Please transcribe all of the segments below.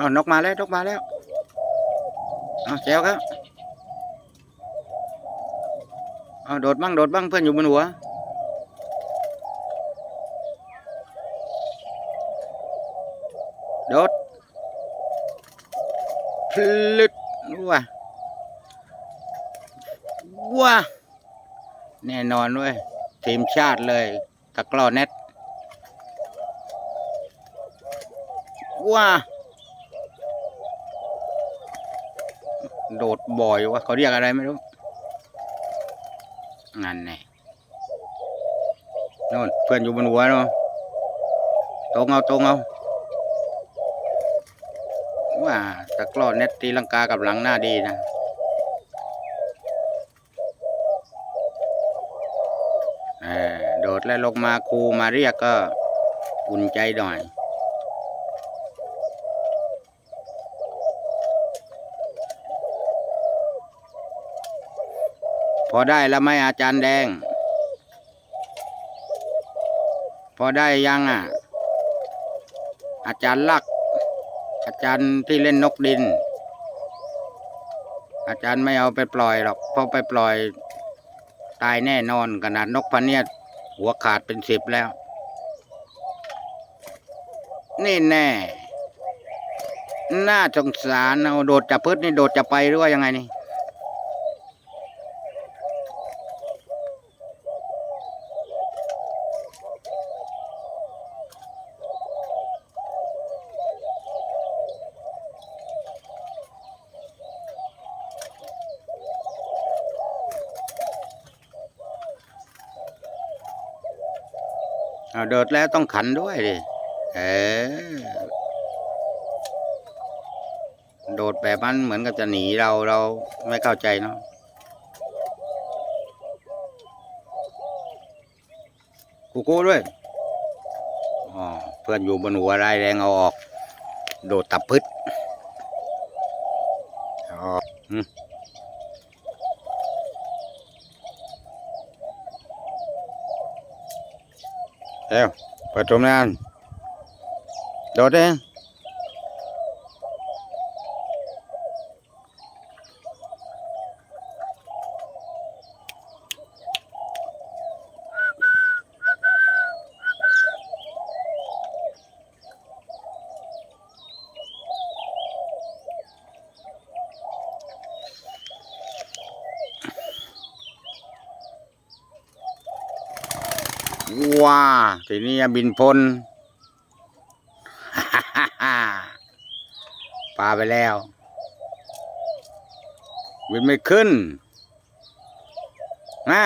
อ๋อนกมาแล้วนกมาแล้วเอาแจวครับเอาโดดบ้างโดดบ้างเพื่อนอยู่บนหัวโดดพลึดว้าว้าแน่นอนเว้ยทีมชาติเลยตะกร้อเน็ตว้า โดดบ่อยวะเขาเรียกอะไรไม่รู้นั่นแน่โน่นเพื่อนอยู่บนหัวเนาะตรงเอาตรงเอาว่าตะกร้อเน็ตตีลังกากับหลังหน้าดีนะโดดแล้วลงมาครูมาเรียกก็อุ่นใจหน่อย พอได้แล้วไหมอาจารย์แดง พอได้ยังอะ อาจารย์ลัก อาจารย์ที่เล่นนกดิน อาจารย์ไม่เอาไปปล่อยหรอกเพราะไปปล่อย ตายแน่นอนขนาดนกพะเนียดหัวขาดเป็นสิบแล้ว นี่แน่น่าสงสารเอาโดดจะพืชนี่โดดจะไปหรือว่ายังไงนี่ เอาโดดแล้วต้องขันด้วยดิเออโดดแบบนั้นเหมือนกับจะหนีเราเราไม่เข้าใจเนาะกูโกูด้วยอ๋อเพื่อนอยู่บนหัวรายแรงเอาออก โดดตับพึดอ๋อ อืมเอ้วเปิดชมงานโดดเอง ว้าทีนี้บินพลปลาไปแล้ว บินไม่ขึ้นนะ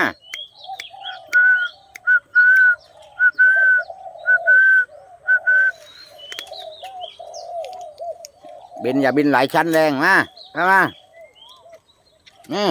บินอย่าบินหลายชั้นแรงมาเข้ามานี่